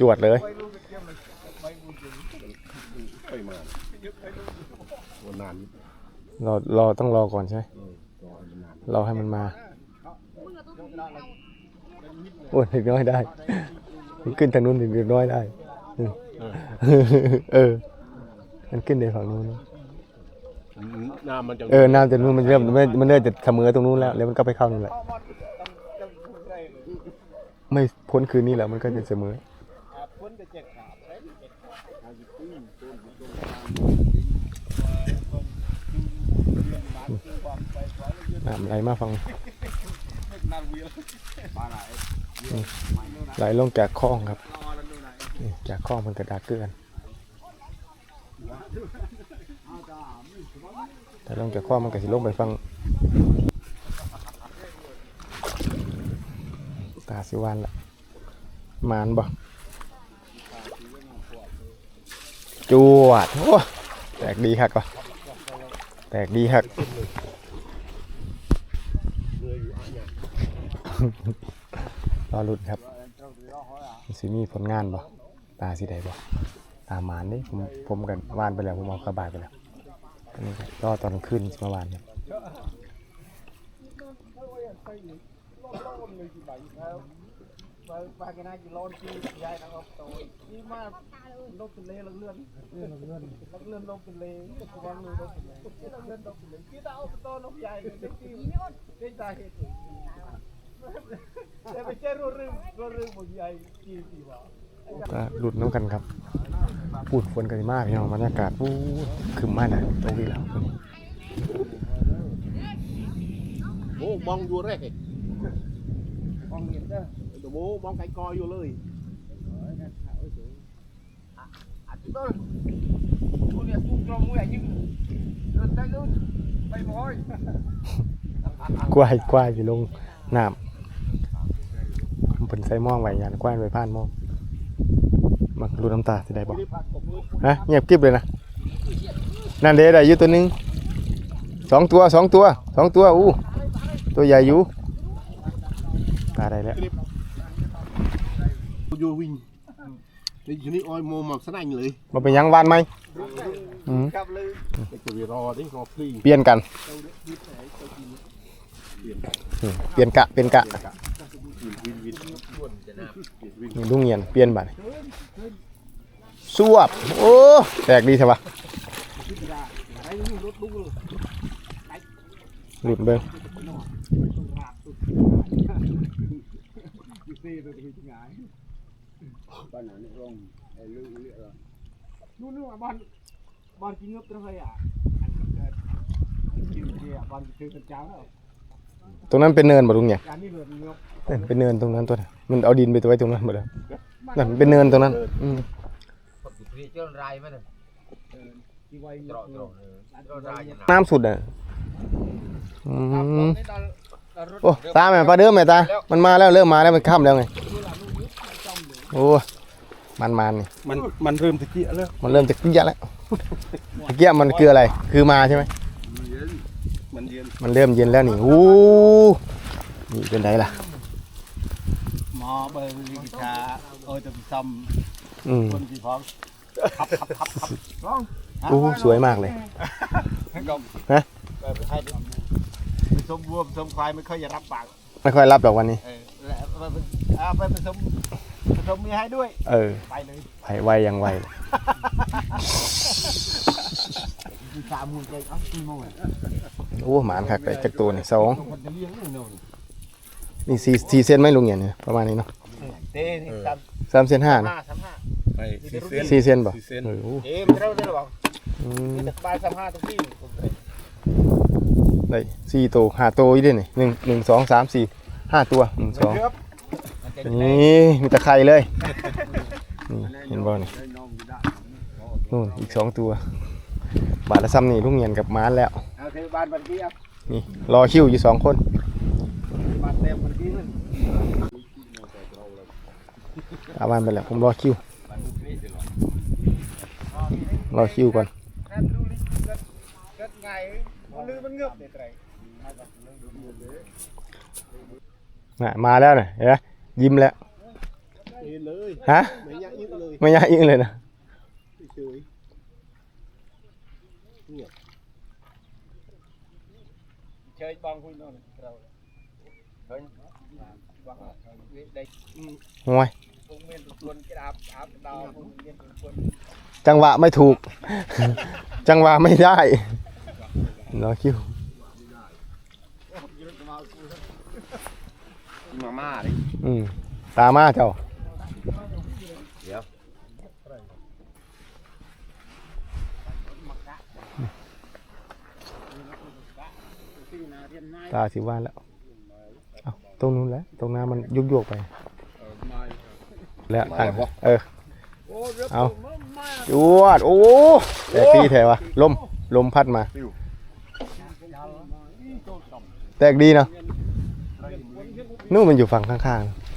จวดเลยไปมาวันนานรอรอต้องรอก่อนใช่ไหมก็นานรอให้มันมาโอ้ยเด็กน้อยได้ ขึ้นทางนู้นถึงเด็กน้อยได้อืมเออ มันขึ้นในฝั่งนู้นนะน้ำมันจะเออ น้ำจากนู้นมันเริ่มมันมันเริ่มจะเสมอตรงนู้นแล้ว แล้วมันก็ไปเข้านู่นแหละ ไม่พ้นคืนนี้แหละมันก็จะเสมอ น้ำไหลมาฟังไหลลงจากคลองครับจากคลองมันกระดาษเกลือนแต่ลงจากคลองมันก็สิลงไปฟังตาสิวันละมานบ่ จวดโอ้แตกดีคักว่ะแตกดีคักรอรุดครับสิมีผลงานบ่ตาสิได้บ่ตามหมานนี่ผมผมกันวานไปแล้วผมเอาข้าบายไปแล้วอันนี้รอตอนขึ้นสิมาวานเนี่ย ปากนาจิโลนที่ยายทางออกโตนี่มาลบเป็นเลลักเลื่อนเลื่อนเลื่อนลักเลื่อนลบเป็นเลตะกวางเลยลบเป็นเลลักเลื่อนลบเป็นเลที่ตาเอาโตลบใหญ่เลยที่ที่ตาเหตุแต่ไม่ใช่รู้เรื่องรู้เรื่องบนใหญ่ที่ที่ว่าก็หลุดน้ำกันครับ พูดฝนกันมากพี่น้องบรรยากาศปูดขึ้นมากนะตรงนี้แล้วโอ้มองอยู่แรกมองเห็นเด้อ โมมองไกลกออยู่เลยอัดต้นคุณเนี่ยสู้กลมมือยิ่งเดินได้ลื่นไปบ่อยกล้วยกล้วยอยู่ลงน้ำมันเป็นใส่หม่องไว้ยานกล้วยไว้ผ่านหม่องมักรูน้ำตาสิได้บ่ฮะเงียบกริบเลยนะนั่นเด้ได้อยู่ตัวหนึงสองตัวสองตัวสองตัวอู้ตัวใหญ่อยู่ตาได้แล้ว อยู่วิ่งในชนิดออยโมหมักสนั่งเลยมาเป็นยังวานไหมอืมกับเลยไอ้ตัวรอดิรอฟรีเปลี่ยนกัน เปลี่ยนกะ เปลี่ยนกะลุงเงียน เปลี่ยนบัดนี้สวบ โอ้ แตกดีใช่ปะหลุดเบิ้ง นู่นนู่นบอลบอลกินเงือบตรงไหนอะกินเดียบอลกินเป็นเจ้าแล้วตรงนั้นเป็นเนินบ่ลุงเนี่ยการนี้เหลือเงือบเอ้ยเป็นเนินตรงนั้นตัวน่ะมันเอาดินไปไว้ตรงนั้นหมดเลยนั่นมันเป็นเนินตรงนั้น อืมพี่เจ้าไรมั้ยเนี่ยที่ไว้ตรอตรอตรอไรยังไงน้ำสุดอะอืมโอ้ตาแม่ปลาเดิมแม่ตา มันมาแล้วเริ่มมาแล้วมันค่ำแล้วไง โอ้มันมันนี่มันมันเริ่มตะเกียแล้วมันเริ่มจะเกี้ยแล้วเกี้ยมันคืออะไร คือมาใช่ไหมมันเย็นมันเริ่มเย็นแล้วนี่อู้นี่เป็นไรล่ะหมอเบอร์ลิกิชาเออจะไปซ้อืมำคนที่พร้อมทับทับทับทับร้องอู้สวยมากเลยก็ฮะไปให้ไปสมวัวผสมควายไม่ค่อยจะรับปากไม่ค่อยรับดอกวันนี้เออแล้วเอาไปผสม ผสมมีให้ด้วย เออไปเลยไวไวยังไวเลยมีสามหมื่นใจเอ้ากี่โมงอะโอ้หมานคักไปจากตัวนี่สองคนจะเลี้ยงนี่โน่นนี่สี่สี่เซนไหมลุงเนี่ยเนี่ยประมาณนี้เนาะเต้นี่สามสามเซนห้านะห้าสามห้าไปสี่เซนสี่เซนป่ะสี่เซนเออโอ้เอ๊ะมันเท่าได้หรือเปล่าอืมมีแต่สบายสามห้าตรงที่ได้สี่ตัวห้าตัวอีกด้วยนี่หนึ่งหนึ่งสองสามสี่ห้าตัวหนึ่งสองครับ นี่มีตะไคร่เลยนี่เห็นบ่นี่นู่นอีกสองตัว บาทละซ้ำนี่ลุงเงียนกับม้านแล้วเอาเทบานบันกี้อะนี่รอคิวอยู่สองคนบานเต็มบันกี้เลยอาบ้านไปแล้วผมรอคิวรอคิวก่อนแค่ดูลิเกิดเกิดไงมันลืมมันเงือบเด็ดไรน่ะมาแล้วน่ะเห็นไหม ยิ้มแล้วเห็นเลยฮะไม่ยากยิ่งเลยไม่ยากยิ่งเลยนะเฉยเชยบองคุยนอนเราเฮ้ยงวยจังหวะไม่ถูก จังหวะไม่ได้รอคิว มาม่าเลยอืมตามาเจ้า เดี๋ยวตาสิว่านแล้วเอาตรงนู้นแหล้วตรงน้ำมันยุกยกๆไป แล้วตั้งเออเอาจวด โอ้แต่ตีแถวะลม ลมพัดมา แตกดีเนาะ นู่นมันอยู่ฝั่งข้างๆ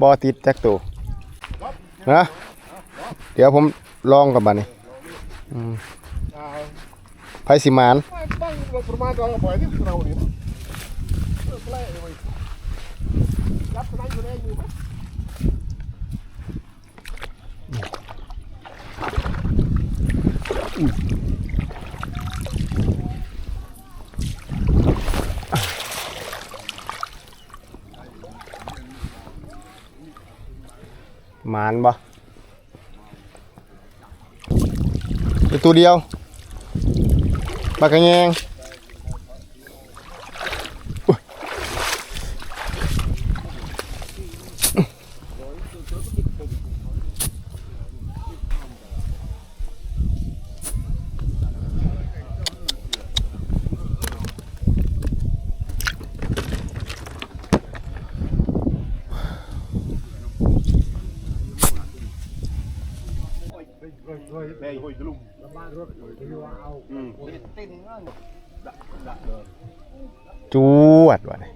บอติดแจ็คตัวนะเดี๋ยวผมลองกับบันนี่ไพสิมานอนบ่อยนี่เราเนี่ยแปลกเลยรับสนามอยู่ได้อยู่ไห มานบ่ตัวเดียวปากกระแยงอุ๊ย แม่ห้อยกระลุมอืมจวดว่ะนี่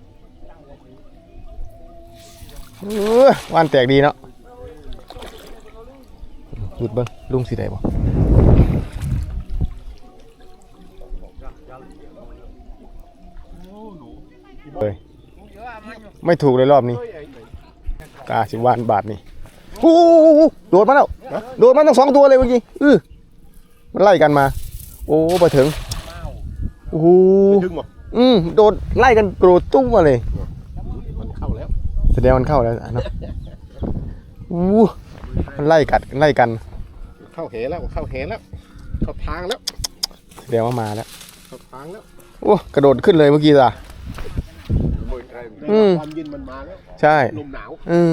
เออว่านแตกดีเนาะหยุดเบิ้งลุงสิได้บ่เฮ้ยไม่ถูกเลยรอบนี้ตาสิบวานบาทนี่ โอ้โหโดดมาแล้วโดดมาทั้งสองตัวเลยเมื่อกี้อือมันไล่กันมา โอ้ไปถึงโอ้โหถึงบ่อืมโดดไล่กันโกรธตุ้มมาเลยมันเข้าแล้วแสดงมันเข้าแล้วอะเนาะอู้มันไล่กัดไล่กัน เข้าแหแล้วเข้าแหแล้วเข้าทางแล้วแสดงว่ามาแล้วเข้าทางแล้วโอ้กระโดดขึ้นเลยเมื่อกี้จ้ะอืมความเย็นมันมาแล้วใช่ลมหนาวอืม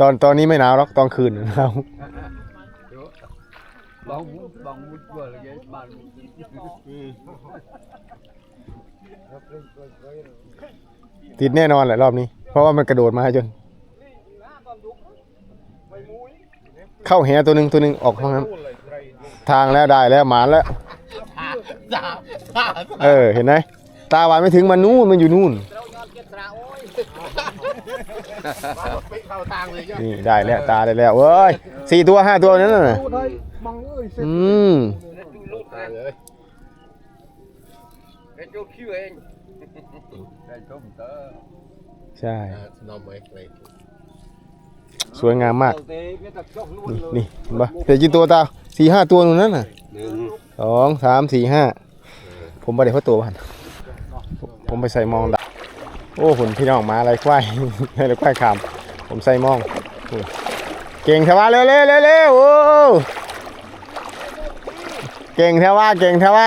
ตอนตอนนี้ไม่หนาวหรอกตอนคืนหนาวบองมุดบองมุดเบอร์เลยบ้านอืมติดแน่นอนแหละรอบนี้ เพราะว่ามันกระโดดมาจน เข้าแหตัวหนึ่งตัวหนึ่งออกห้องน้ำทางแล้วได้แล้วหมานแล้ว เออเห็นไหมตาหวานไม่ถึงมันนู่นมันอยู่นู่น ไปเข้าทางเลยจ้ะนี่ได้แล้วตาได้แล้วเว้ยสี่ตัวห้าตัวนั้นน่ะพูดให้มังเอ้ยเสร็จอืมทางเลยเป็นจุดคิวเองได้ชมเตอใช่นอมไว้เลยสวยงามมากเตะไม่ตัดช่องนู่นนี่เลยนี่เห็นปะแต่กี่ตัวตาสี่ห้าตัวตรงนั้นน่ะหนึ่งสองสามสี่ห้าผมไปเดี๋ยวเขาตัวพันผมไปใส่มองดัก โอ้หุ่นพี่น้องมาอะไรควายอะไรควายขาม ผมใส่มอง เก่งแถวะเร็วเร็วเร็วเร็วโอ้เก่งเทวะเก่งแถวะ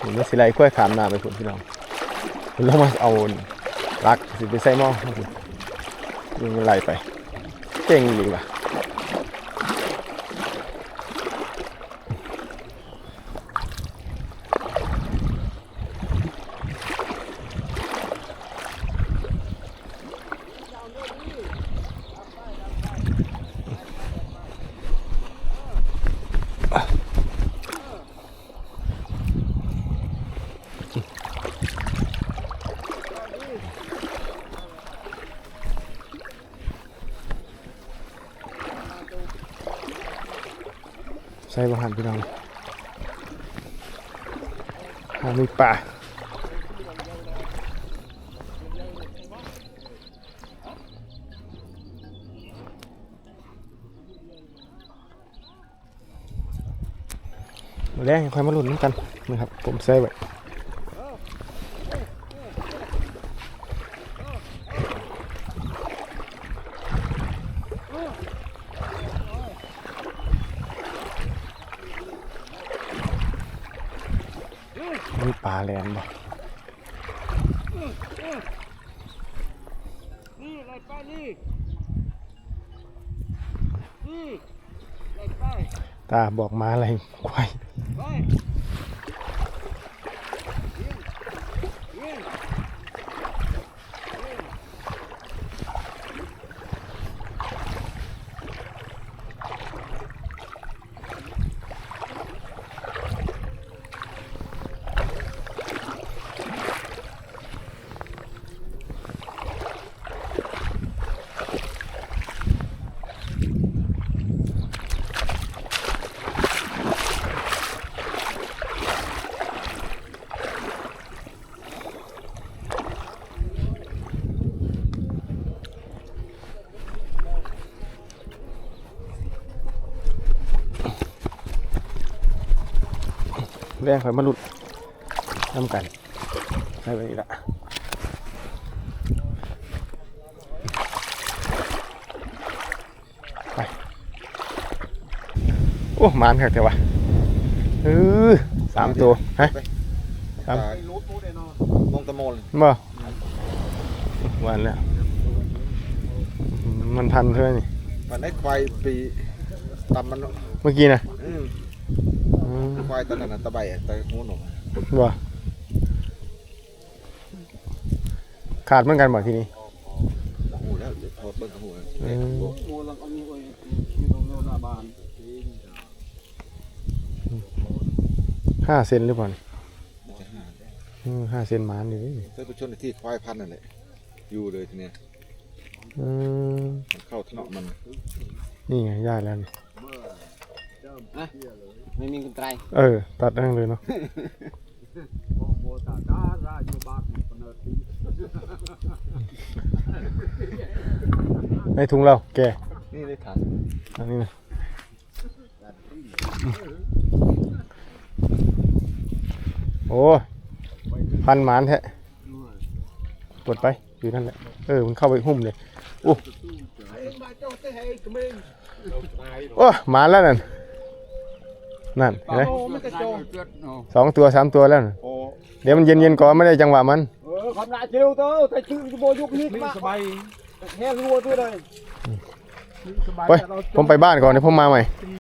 ผมไม่สิไรควายขามหน้าไปหุ่นพี่น้องผมลงมาเอารักสิไปใส่มองยิงมันไหลไป เก่งจริงว่ะ ใส่ปรหันพี่น้องหามีป่าแรงค่อยมาหลุ้นกันนะครับ ผมใส่ไว้ ปลาแลนบ่นี่ไรไปนี่นี่ไรไปตาบอกมาอะไรควาย ไปยิงยิง แรงค่อยมาลุ้นน้ำกันใส่ไว้อีกละไปโอ้มานคักแต่ว่าเออสามตัวฮะครับรูดมูเดนอนมงตะโมนบ่หวานแล้วอืมมันพันเท่านี้มันได้ควายปีตำมันเมื่อกี้นะ ควายตอนนั้นน่ะตะไบอะตะหูหนุ่มบ่ขาดเหมือนกันบ่ทีนี้หูแล้วเดี๋ยวพอเบิ่งหูแล้วอืมมูลังอันนี้โอ้ยมีตรงโน้นหน้าบ้านห้าเซนหรือเปล่านี่มันจะหาอืมห้าเซนหมานอยู่นี่ถ้าไปชนในที่ควายพันธุ์นั่นแหละอยู่เลยทีเนี้ยอืมมันเข้าถนอมันนี่ไงย่าแล้วนี่ ไม่มีคนไตรเออ ตัดนั่งเลยเนาะโมตาดาราอยู่บ้านปนทีในถุงเราแกนี่ได้ถังอันนี้นะโอ้พันหมานแท้ปลดไปอยู่นั่นแหละ เออมันเข้าไปหุ้มเลยโอ้โอ้หมานแล้วนั่น นั่นเห็นไหมโอ้ไม่กระโจนสองตัวสามตัวแล้วน่ะโอ้เดี๋ยวมันเย็นๆก่อนไม่ได้จังหวะมันเออคำนาเจียวเต้าแต่ชื่อโบยุกนี้มาสบายแห้งรัวด้วยเลยไปผมไปบ้านก่อนเดี๋ยวผมมาใหม่